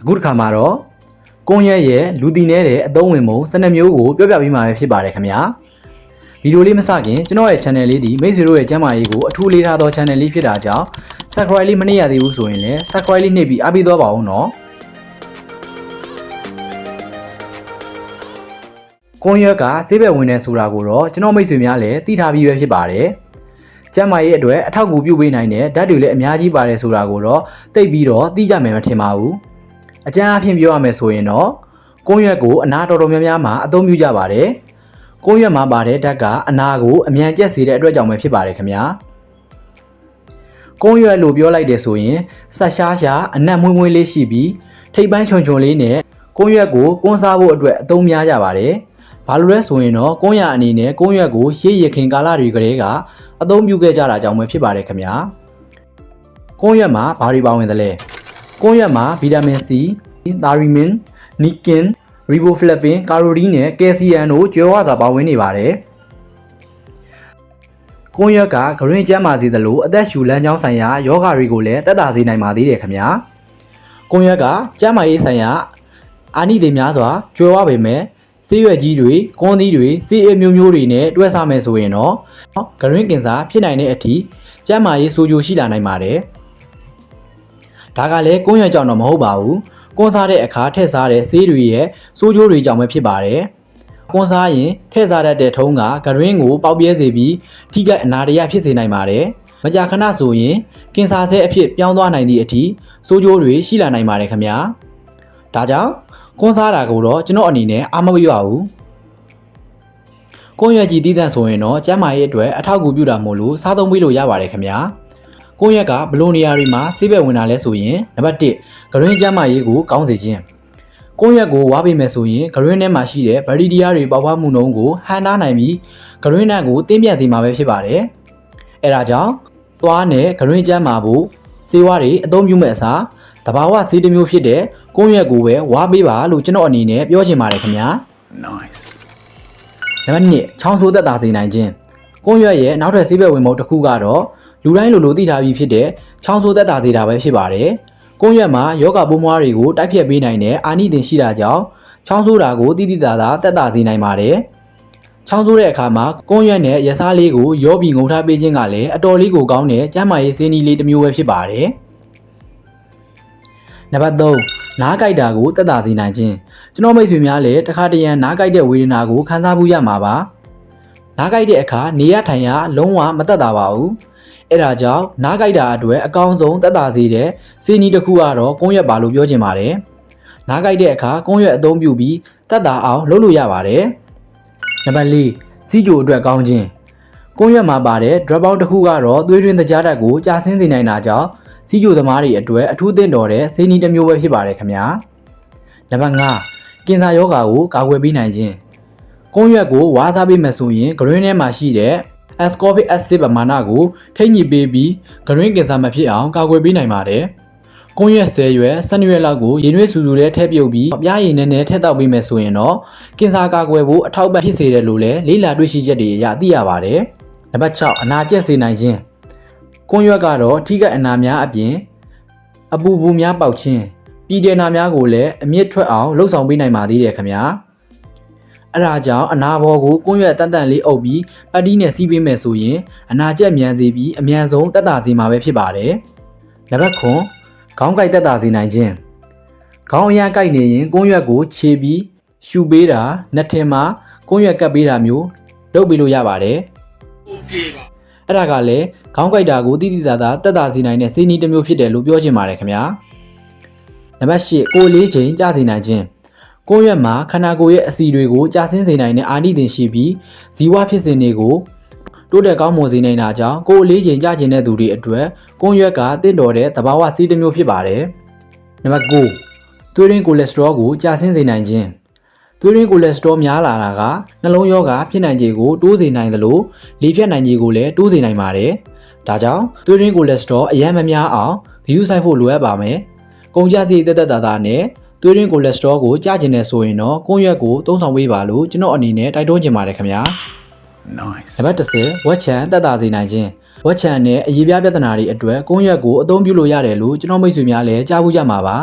အခုတစ်ခါမှာတော့ကွန်ရက်ရဲ့လူတည်နေတဲ့အသုံးဝင်ပုံ12မျိုးကိုပြောပြပေးမှာပဲဖြစ်ပါတယ်ခင်ဗျာဗီဒီယိုလေးမစခင်ကျွန်တော်ရဲ့ channel လေးဒီမိတ်ဆွေတို့ရဲ့ကျမ်းမာရေးကိုအထူးလေးထားသော channel လေးဖြစ်တာကြောင့် subscribe လေးမနှိပ်ရသေးဘူးဆိုရင်လည်း subscribe လေးနှိပ်ပြီးအားပေးသွားပါဦးနော်ကွန်ရက်ကဆေးဘက်ဝင်နေဆိုတာကိုတော့ကျွန်တော်မိတ်ဆွေများလည်းသိထားပြီးပဲဖြစ်ပါတယ်ကျမ်းမာရေးအတွက်အထောက်အကူပြုပေးနိုင်တဲ့ဓာတ်တွေလည်းအများကြီးပါတယ်ဆိုတာကိုတော့သိပြီးတော့သိကြမယ်မထင်ပါဘူး အကျဉ်းအဖြစ်ပြောရမယ်ဆိုရင်တော့ကွန်ရက်ကိုအနာတော်တော်များများမှာအသုံးပြုကြပါတယ်ကွန်ရက်မှာပါတဲ့ဓာတ်ကအနာကိုအမြန်ကျက်စေတဲ့အတွက်ကြောင့်ပဲဖြစ်ပါတယ်ခင်ဗျာကွန်ရက်လို့ပြောလိုက်တယ်ဆိုရင်ဆက်ရှားရှားအနက်မွေးမွေးလေးရှိပြီးထိပ်ပန်းချွန်ချွန်လေးနဲ့ကွန်ရက်ကိုကွန်းစားဖို့အတွက်အသုံးများကြပါတယ်ဘာလို့လဲဆိုရင်တော့ကွန်ရအနေနဲ့ကွန်ရက်ကိုရှေးရခင်ကာလတွေကတည်းကအသုံးပြုခဲ့ကြတာကြောင့်ပဲဖြစ်ပါတယ်ခင်ဗျာကွန်ရက်မှာဘာတွေပါဝင်သလဲ ကွန်ရက်မှာဗီတာမင် C, သာရီမင်,နီကင်,ရီဘိုဖလက်ဗင်,ကာရိုတီနဲ့ကယ်ဆီယမ်တို့ကျွဲဝစွာပါဝင်နေပါတယ်ကွန်ရက်ကဂရင်းကျမ်းမာစေသလိုအသက်ရှူလမ်းကြောင်းဆိုင်ရာယောဂါတွေကိုလည်းတက်တာစေနိုင်ပါသေးတယ်ခင်ဗျာကွန်ရက်ကကျမ်းမာရေးဆိုင်ရာအာနိသင်များစွာကျွဲဝပေမဲ့ဆေးရွက်ကြီးတွေ၊ကွန်သီးတွေ၊ဆေးအမျိုးမျိုးတွေနဲ့တွဲစားမယ်ဆိုရင်တော့ဂရင်းကင်ဆာဖြစ်နိုင်တဲ့အထိကျန်းမာရေးဆိုးကျိုးရှိလာနိုင်ပါတယ်။ ဒါကလည်းကွန်ရက်ကြောင့်တော့မဟုတ်ပါဘူး။ကွန်စားတဲ့အခါထည့်စားတဲ့ဆေးတွေရဲ့ဆိုးကျိုးတွေကြောင့်ပဲဖြစ်ပါတယ်။ကွန်စားရင်ထည့်စားတတ်တဲ့ထုံးကဂရင်းကိုပေါက်ပြဲစေပြီးထိခိုက်အနာတရဖြစ်စေနိုင်ပါတယ်။မကြာခဏဆိုရင်ကင်ဆာဆဲအဖြစ်ပြောင်းသွားနိုင်သည့်အထိဆိုးကျိုးတွေရှိလာနိုင်ပါတယ်ခင်ဗျာ။ဒါကြောင့်ကွန်စားတာကိုတော့ကျွန်တော်အနေနဲ့အားမပေးပါဘူး။ကွန်ရက်ကြီးတည်တံ့ဆိုရင်တော့ကျန်းမာရေးအတွက်အထောက်အကူပြုတာမို့လို့စားသုံးပေးလို့ရပါတယ်ခင်ဗျာ။ ကွန်ရက်ကဘလိုနေရာတွေမှာဆေးဘက်ဝင်တာလဲဆိုရင်နံပါတ်1ဂရင်းကျန်းမာရေးကိုကောင်းစေခြင်း။ကွန်ရက်ကိုဝါပေးမယ်ဆိုရင်ဂရင်းထဲမှာရှိတဲ့ဗက်တီးရီးယားတွေပေါက်ဖွားမှုနှုန်းကိုဟန်တားနိုင်ပြီးဂရင်းနက်ကိုတင်းပြတ်စေမှာပဲဖြစ်ပါတယ်။အဲဒါကြောင့်သွားနဲ့ဂရင်းကျန်းမာဖို့စေဝါတွေအသုံးပြုမဲ့အစားတဘာဝဆေးတစ်မျိုးဖြစ်တဲ့ကွန်ရက်ကိုပဲဝါပေးပါလို့ကျွန်တော်အနေနဲ့ပြောချင်ပါတယ်ခင်ဗျာ Nice. နံပါတ်1ချောင်းဆိုးသက်သာစေနိုင်ခြင်းကွန်ရက်ရဲ့နောက်ထပ်ဆေးဘက်ဝင်မုတ်တစ်ခုကတော့ လူတိုင်းလိုလိုသိထားပြီးဖြစ်တဲ့ချောင်းဆိုးသက်သာစေတာပဲဖြစ်ပါတယ်ကွန်ရက်မှာယောဂပိုးမွားတွေကိုတိုက်ဖြတ်ပေးနိုင်တဲ့အာနိသင်ရှိတာကြောင့်ချောင်းဆိုးတာကိုတိတိတသာသက်သာစေနိုင်ပါတယ်ချောင်းဆိုးတဲ့အခါမှာကွန်ရက်နဲ့ရစားလေးကိုရောပြီးငုံထားပေးခြင်းကလည်းအတော်လေးကိုကောင်းတဲ့ကျန်းမာရေးစင်းနီးလေးတစ်မျိုးပဲဖြစ်ပါတယ်နံပါတ်3နားကြိုက်တာကိုတက်တာစေနိုင်ခြင်းကျွန်တော်မိတ်ဆွေများလည်းတခါတရံနားကြိုက်တဲ့ဝေဒနာကိုခံစားမှုရမှာပါနားကြိုက်တဲ့အခါနေရထိုင်ရလုံးဝမတက်တာပါဘူး အဲ့ဒါကြောင့်နားကြိုက်တာအတွက်အကောင်းဆုံးတက်တာစေတဲ့စီနီတစ်ခုကတော့ကုန်းရက်ပါလို့ပြောချင်ပါတယ်နားကြိုက်တဲ့အခါကုန်းရက်အသုံးပြုပြီးတက်တာအောင်လုပ်လို့ရပါတယ်နံပါတ်4စီဂျိုအတွက်ကောင်းခြင်းကုန်းရက်မှာပါတဲ့ drop out တစ်ခုကတော့သွေးတွင်းတကြားဓာတ်ကိုကြာဆင်းစေနိုင်တာကြောင့်စီဂျိုသမားတွေအတွက်အထူးသင့်တော်တဲ့စေနီတစ်မျိုးပဲဖြစ်ပါတယ်ခင်ဗျာနံပါတ်5ကင်ဆာယောဂါကိုကာကွယ်ပေးနိုင်ခြင်းကုန်းရွက်ကိုဝါးစားပေးမယ်ဆိုရင်ဂရင်းထဲမှာရှိတဲ့ ascorbic acid ပမာဏကိုထိန်းညှိပေးပြီးဂရင်းကင်ဆာမဖြစ်အောင်ကာကွယ်ပေးနိုင်ပါတယ်။ကွန်ရက်ဆဲရွယ်၁၂ရွယ်လောက်ကိုရင်ရွေးစူစူနဲ့ထည့်ပြုတ်ပြီးပြားရည်နဲ့နဲ့ထည့်တောက်ပေးမယ်ဆိုရင်တော့ကင်ဆာကာကွယ်ဖို့အထောက်ပံ့ဖြစ်စေတယ်လို့လည်းလေးလာတွေ့ရှိချက်တွေအရသိရပါတယ်။နံပါတ်6အနာကျက်စေနိုင်ခြင်းကွန်ရွက်ကတော့ထိခိုက်အနာများအပြင်အပူပူများပေါက်ခြင်းပြည်တယ်နာများကိုလည်းအမြင့်ထွက်အောင်လှုပ်ဆောင်ပေးနိုင်ပါသေးတယ်ခင်ဗျာ။ အဲဒါကြောင့်အနာဘောကိုကွန်းရွက်တန်တန်လေးအုပ်ပြီးပတ်တီးနဲ့စီးပေးမယ်ဆိုရင်အနာကျက်မြန်စေပြီးအမြန်ဆုံးတက်တာစေမှာပဲဖြစ်ပါတယ်။နံပါတ်9ခေါင်းကိုက်တက်တာစေနိုင်ခြင်းခေါင်းအရန်ကိုက်နေရင်ကွန်းရွက်ကိုခြေပြီးရှူပေးတာနှစ်ထင်မှာကွန်းရွက်ကပ်ပေးတာမျိုးလုပ်ပေးလို့ရပါတယ် Okay ပါ။အဲ့ဒါကလည်းခေါင်းကိုက်တာကိုတိတိတသာတက်တာစေနိုင်တဲ့စီးနီးတစ်မျိုးဖြစ်တယ်လို့ပြောချင်ပါတယ်ခင်ဗျာ။နံပါတ်၈ကိုယ်လေးချိန်ကြာစေနိုင်ခြင်း ကိုယ့်ရွက်မှာခန္ဓာကိုယ်ရဲ့အစီတွေကိုကြာဆင်းစေနိုင်တဲ့အာနိသင်ရှိပြီးဇီဝဖြစ်စဉ်တွေကိုတိုးတက်ကောင်းမွန်စေနိုင်တာကြောင့်ကိုယ်အလေးချိန်ကြာကျင်တဲ့သူတွေအတွက်ကိုယ့်ရွက်ကတင့်တော်တဲ့သဘာဝစီးတစ်မျိုးဖြစ်ပါတယ်။နံပါတ်9သွေးရင်းကိုလက်စတရောကိုကြာဆင်းစေနိုင်ခြင်းသွေးရင်းကိုလက်စတရောများလာတာကနှလုံးရောဂါဖြစ်နိုင်ခြေကိုတိုးစေနိုင်သလိုလေဖြတ်နိုင်ခြေကိုလည်းတိုးစေနိုင်ပါတယ်။ဒါကြောင့်သွေးရင်းကိုလက်စတရောအယံမများအောင်ဂရုစိုက်ဖို့လိုအပ်ပါမယ်။ကုန်ကြစည်တက်တက်တာတာနဲ့ သွေးရင်းကိုလက်စတရောကိုကြားကျင်နေဆိုရင်တော့ကွန်ရက်ကိုသုံးဆောင်ပေးပါလို့ကျွန်တော်အနေနဲ့တိုက်တွန်းချင်ပါတယ်ခင်ဗျာ Nice. နံပါတ်10ဝက်ချန်တက်တာစေနိုင်ခြင်းဝက်ချန်နဲ့အရေးပြပြဿနာတွေအတွက်ကွန်ရက်ကိုအသုံးပြုလို့ရတယ်လို့ကျွန်တော်မိတ်ဆွေများလည်းကြားဘူးကြမှာပါ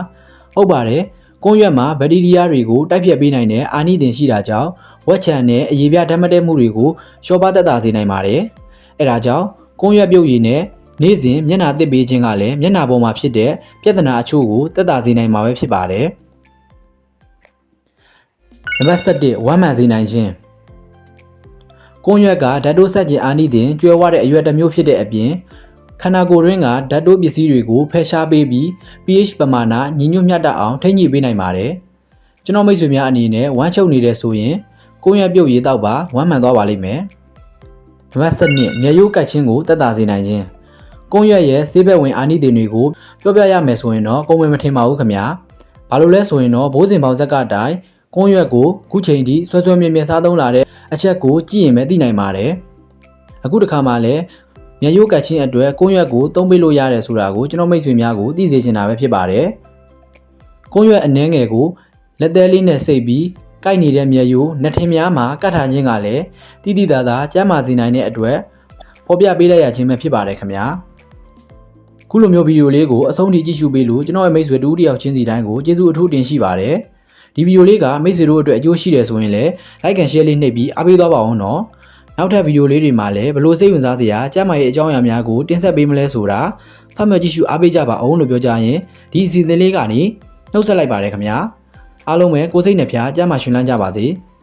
ဟုတ်ပါတယ်ကွန်ရွက်မှာဘက်တီးရီးယားတွေကိုတိုက်ဖြတ်ပေးနိုင်တဲ့အာနိသင်ရှိတာကြောင့်ဝက်ချန်နဲ့အရေးပြဓာတ်မတဲမှုတွေကိုလျှော့ပါသက်သာစေနိုင်ပါတယ်အဲဒါကြောင့်ကွန်ရွက်ပြုတ်ရည်နဲ့နေ့စဉ်မျက်နှာတစ်ပေးခြင်းကလည်းမျက်နှာပေါ်မှာဖြစ်တဲ့ပြဿနာအချို့ကိုသက်သာစေနိုင်မှာပဲဖြစ်ပါတယ် နံပါတ်7ဝမ်းမှန်စေနိုင်ခြင်းကွန်ရွက်ကဓာတ်တိုးဆက်ခြင်းအာနိသင်ကျွဲဝတဲ့အရွက်တစ်မျိုးဖြစ်တဲ့အပြင်ခန္ဓာကိုယ်ရင်းကဓာတ်တိုးပစ္စည်းတွေကိုဖယ်ရှားပေးပြီး pH ပမာဏညီညွတ်မျှတအောင်ထိန်းညှိပေးနိုင်ပါတယ်။ကျွန်တော်မိတ်ဆွေများအနေနဲ့ဝမ်းချုပ်နေတဲ့ဆိုရင်ကိုယ်ရပြုတ်ရေးတော့ပါဝမ်းမှန်သွားပါလိမ့်မယ်။နံပါတ်7မျက်ရိုးကတ်ခြင်းကိုတက်တာစေနိုင်ခြင်းကိုယ်ရရဲ့ဆေးဘက်ဝင်အာနိသင်တွေကိုပြောပြရမယ်ဆိုရင်တော့ကိုယ်ဝင်မထင်ပါဘူးခင်ဗျာ။ဘာလို့လဲဆိုရင်တော့ဘိုးစင်ပေါင်းဇက်ကတိုင် ကွန်ရွက်ကိုခုချိန်ထိဆွဲဆွဲမြဲမြဲစားသုံးလာတဲ့အချက်ကိုကြည့်ရင်ပဲသိနိုင်ပါတယ်။အခုတစ်ခါမှလည်းမျက်ရိုးကတ်ခြင်းအတွက်ကွန်ရွက်ကိုသုံးပေးလို့ရတယ်ဆိုတာကိုကျွန်တော်မိတ်ဆွေများကိုသိစေချင်တာပဲဖြစ်ပါတယ်။ကွန်ရွက်အနှဲငယ်ကိုလက်သေးလေးနဲ့စိတ်ပြီးကိုက်နေတဲ့မျက်ရိုးနှစ်ထင်များမှာကတ်ထားခြင်းကလည်းတိတိတသာကျန်းမာစေနိုင်တဲ့အတွက်ဖော်ပြပေးလိုက်ရခြင်းပဲဖြစ်ပါတယ်ခင်ဗျာ။ခုလိုမျိုးဗီဒီယိုလေးကိုအဆုံးထိကြည့်ရှုပေးလို့ကျွန်တော်ရဲ့မိတ်ဆွေတူတယောက်ချင်းစီတိုင်းကိုကျေးဇူးအထူးတင်ရှိပါတယ်။ ဒီဗီဒီယိုလေးကမိတ်ဆွေတို့အတွက်အကျိုးရှိတယ်ဆိုရင်လည်း like and share လေးနှိပ်ပြီးအားပေးသွားပါအောင်နော်။နောက်ထပ်ဗီဒီယိုလေးတွေမှာလည်းဘလို့စိတ်ဝင်စားစရာကျမ်းမာရေးအကြောင်းအရာများကိုတင်ဆက်ပေးမလဲဆိုတာစောင့်မျှော်ကြည့်ရှုအားပေးကြပါအောင်လို့ပြောကြရင်ဒီအစီအစဉ်လေးကနေနှုတ်ဆက်လိုက်ပါတယ်ခင်ဗျာအားလုံးပဲကိုယ်စိတ်နှဖျားကျမ်းမာရှင်လန်းကြပါစေ။